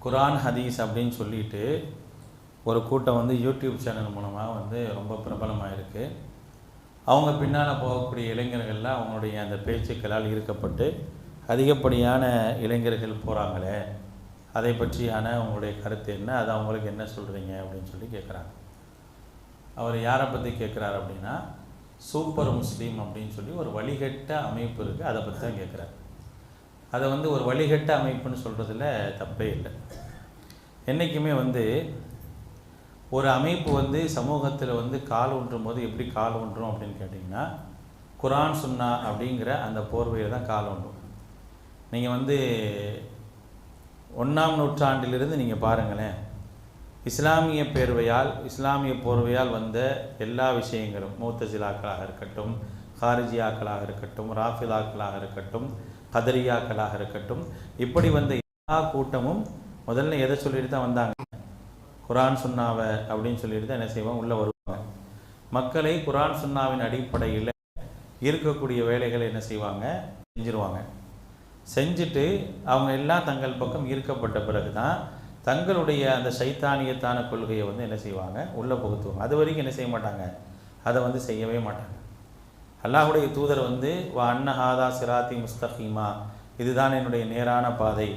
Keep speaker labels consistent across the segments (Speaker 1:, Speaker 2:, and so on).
Speaker 1: குரான் ஹதீஸ் அப்படின்னு சொல்லிட்டு ஒரு கூட்டம் வந்து யூடியூப் சேனல் மூலமாக வந்து ரொம்ப பிரபலமாக இருக்குது அவங்க பின்னால் போகக்கூடிய இளைஞர்கள்லாம் அவங்களுடைய அந்த பேச்சுக்களால் ஈர்க்கப்பட்டு அதிகப்படியான இளைஞர்கள் போகிறாங்களே அதை பற்றியான அவங்களுடைய கருத்து என்ன? அது அவங்களுக்கு என்ன சொல்கிறீங்க அப்படின்னு சொல்லி கேட்குறாங்க அவர் யாரை பற்றி கேட்குறாரு அப்படின்னா சூப்பர் முஸ்லீம் அப்படின்னு சொல்லி ஒரு வழிகட்ட அமைப்பு இருக்குது அதை பற்றி தான் கேட்குறாரு அதை வந்து ஒரு வழிகட்ட அமைப்புன்னு சொல்கிறதுல தப்பே இல்லை. என்றைக்குமே வந்து ஒரு அமைப்பு வந்து சமூகத்தில் வந்து கால் ஊன்றும் போது எப்படி கால் ஊன்றும் அப்படின்னு கேட்டிங்கன்னா குரான் சுன்னா அப்படிங்கிற அந்த போர்வையில் தான் கால் ஊன்றும். நீங்கள் வந்து ஒன்றாம் நூற்றாண்டிலிருந்து நீங்கள் பாருங்களேன் இஸ்லாமிய பேர்வையால் இஸ்லாமிய போர்வையால் வந்த எல்லா விஷயங்களும் மூத்தசிலாக்களாக இருக்கட்டும் ஹாரிஜியாக்களாக இருக்கட்டும் ராஃபிலாக்களாக இருக்கட்டும் கதரியாக்களாக இருக்கட்டும். இப்படி வந்த எல்லா கூட்டமும் முதல்ல எதை சொல்லிட்டு தான் வந்தாங்க? குரான் சுண்ணாவை அப்படின்னு சொல்லிட்டு தான் என்ன செய்வோம் உள்ளே வருவாங்க. மக்களை குரான் சுன்னாவின் அடிப்படையில் இருக்கக்கூடிய வேலைகளை என்ன செய்வாங்க? செஞ்சிருவாங்க. செஞ்சுட்டு அவங்க எல்லாம் தங்கள் பக்கம் ஈர்க்கப்பட்ட பிறகு தான் தங்களுடைய அந்த சைத்தானியத்தான கொள்கையை வந்து என்ன செய்வாங்க? உள்ளே புகுத்துவாங்க. அது வரைக்கும் என்ன செய்ய மாட்டாங்க? அதை வந்து செய்யவே மாட்டாங்க. அல்லாஹுடைய தூதர் வந்து வா அன்னஹாதா சிராத்தி முஸ்தகீமா. இதுதான் என்னுடைய நேரான பாதை.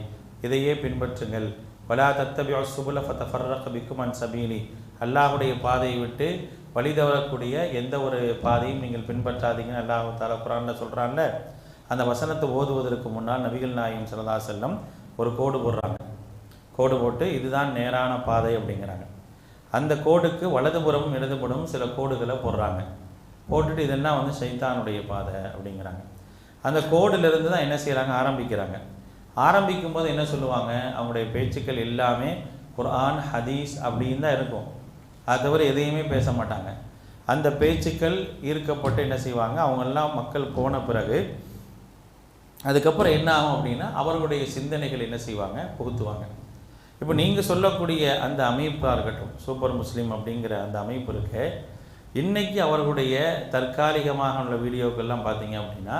Speaker 1: இதையே பின்பற்றுங்கள். வலா தத்தபி சுபுல ஃபத்தஃபர்ரக் பிக்குமன் அன் சபீலி. அல்லாஹுடைய பாதையை விட்டு வழி தவறக்கூடிய எந்த ஒரு பாதையும் நீங்கள் பின்பற்றாதீங்கன்னு அல்லாஹ் தாலா குரானில் சொல்கிறான்ல அந்த வசனத்தை ஓதுவதற்கு முன்னால் நபிகள் நாயகம் சரதா செல்லம் ஒரு கோடு போடுறாங்க. கோடு போட்டு இதுதான் நேரான பாதை அப்படிங்கிறாங்க. அந்த கோடுக்கு வலதுபுறமும் இடதுபுறமும் சில கோடுகளை போடுறாங்க. போட்டுட்டு இதெல்லாம் வந்து சைத்தானுடைய பாதை அப்படிங்கிறாங்க. அந்த கோடிலிருந்து தான் என்ன செய்கிறாங்க ஆரம்பிக்கிறாங்க. ஆரம்பிக்கும் போது என்ன சொல்லுவாங்க? அவங்களுடைய பேச்சுக்கள் எல்லாமே குர்ஆன் ஹதீஸ் அப்படின்னு தான் இருக்கும். அது தவிர எதையுமே பேச மாட்டாங்க. அந்த பேச்சுக்கள் ஈர்க்கப்பட்டு என்ன செய்வாங்க? அவங்கெல்லாம் மக்கள் போன பிறகு அதுக்கப்புறம் என்ன ஆகும் அப்படின்னா அவர்களுடைய சிந்தனைகள் என்ன செய்வாங்க? புகுத்துவாங்க. இப்போ நீங்கள் சொல்லக்கூடிய அந்த அமைப்பாக இருக்கட்டும் சூப்பர் முஸ்லீம் அப்படிங்கிற அந்த அமைப்பு இருக்குது இன்றைக்கி அவர்களுடைய தற்காலிகமாக உள்ள வீடியோக்கள்லாம் பார்த்தீங்க அப்படின்னா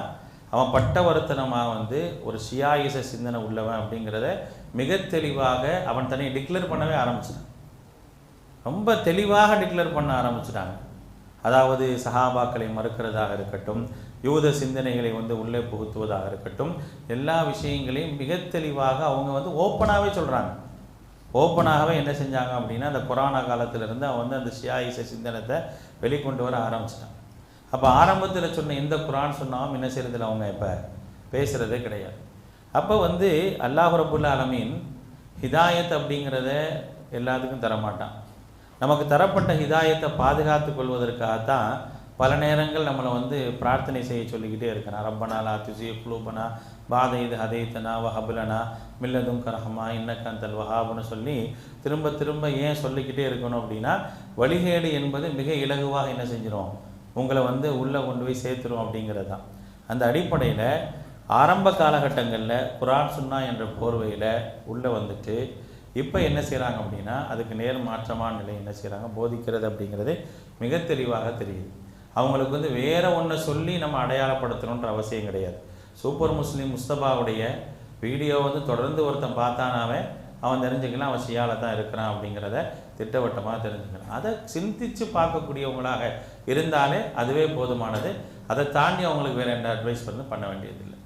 Speaker 1: அவன் பட்டவர்த்தனமாக வந்து ஒரு சியாயிச சிந்தனை உள்ளவன் அப்படிங்கிறத மிக தெளிவாக அவன் தன்னை டிக்ளேர் பண்ணவே ஆரம்பிச்சிட்டான். ரொம்ப தெளிவாக டிக்ளேர் பண்ண ஆரம்பிச்சிட்டாங்க. அதாவது சஹாபாக்களை மறுக்கிறதாக இருக்கட்டும் யூத சிந்தனைகளை வந்து உள்ளே புகுத்துவதாக இருக்கட்டும் எல்லா விஷயங்களையும் மிக தெளிவாக அவங்க வந்து ஓப்பனாகவே சொல்கிறாங்க ஓப்பனாகவே என்ன செஞ்சாங்க அப்படின்னா அந்த கொரோனா காலத்திலிருந்து அவன் வந்து அந்த ஷியாயிச சிந்தனத்தை வெளிக்கொண்டு வர ஆரம்பிச்சிட்டான். அப்போ ஆரம்பத்தில் சொன்ன எந்த குரான் சொன்னாலும் என்ன செய்யறதில்ல அவங்க இப்போ? பேசுகிறதே கிடையாது. அப்போ வந்து அல்லாஹ் ரபுல்ல அலமீன் ஹிதாயத் அப்படிங்கிறத எல்லாத்துக்கும் தரமாட்டான். நமக்கு தரப்பட்ட ஹிதாயத்தை பாதுகாத்து கொள்வதற்காகத்தான் பல நேரங்கள் நம்மளை வந்து பிரார்த்தனை செய்ய சொல்லிக்கிட்டே இருக்கிறான். ரப்பனாலா துசிய குலூபனா பாத இது ஹதைத்தனா வஹபுலனா மில்லதும் கரஹமா இன்னக்கந்தல் வஹாபுன்னு சொல்லி திரும்ப திரும்ப ஏன் சொல்லிக்கிட்டே இருக்கணும் அப்படின்னா வழிகேடு என்பது மிக இலகுவாக என்ன செஞ்சிடும் உங்களை வந்து உள்ளே கொண்டு போய் சேர்த்துரும் அப்படிங்கிறது தான் அந்த அடிப்படையில் ஆரம்ப காலகட்டங்களில் குரான் சுன்னா என்ற போர்வையில் உள்ளே வந்துட்டு இப்போ என்ன செய்கிறாங்க அப்படின்னா அதுக்கு நேர் மாற்றமான நிலை என்ன செய்கிறாங்க போதிக்கிறது அப்படிங்கிறது மிக தெளிவாக தெரியுது. அவங்களுக்கு வந்து வேற ஒன்றை சொல்லி நம்ம அடையாளப்படுத்தணுன்ற அவசியம் கிடையாது. சூப்பர் முஸ்லீம் முஸ்தபாவுடைய வீடியோ வந்து தொடர்ந்து ஒருத்தன் பார்த்தானாவே அவன்? தெரிஞ்சுக்கலாம் அவன் சியால தான் இருக்கிறான் அப்படிங்கிறத திட்டவட்டமாக தெரிஞ்சுக்கலாம். அதை சிந்தித்து பார்க்கக்கூடியவங்களாக இருந்தாலே அதுவே போதுமானது. அதை தாண்டி அவங்களுக்கு வேறு எந்த அட்வைஸ் வந்து பண்ண வேண்டியதில்லை.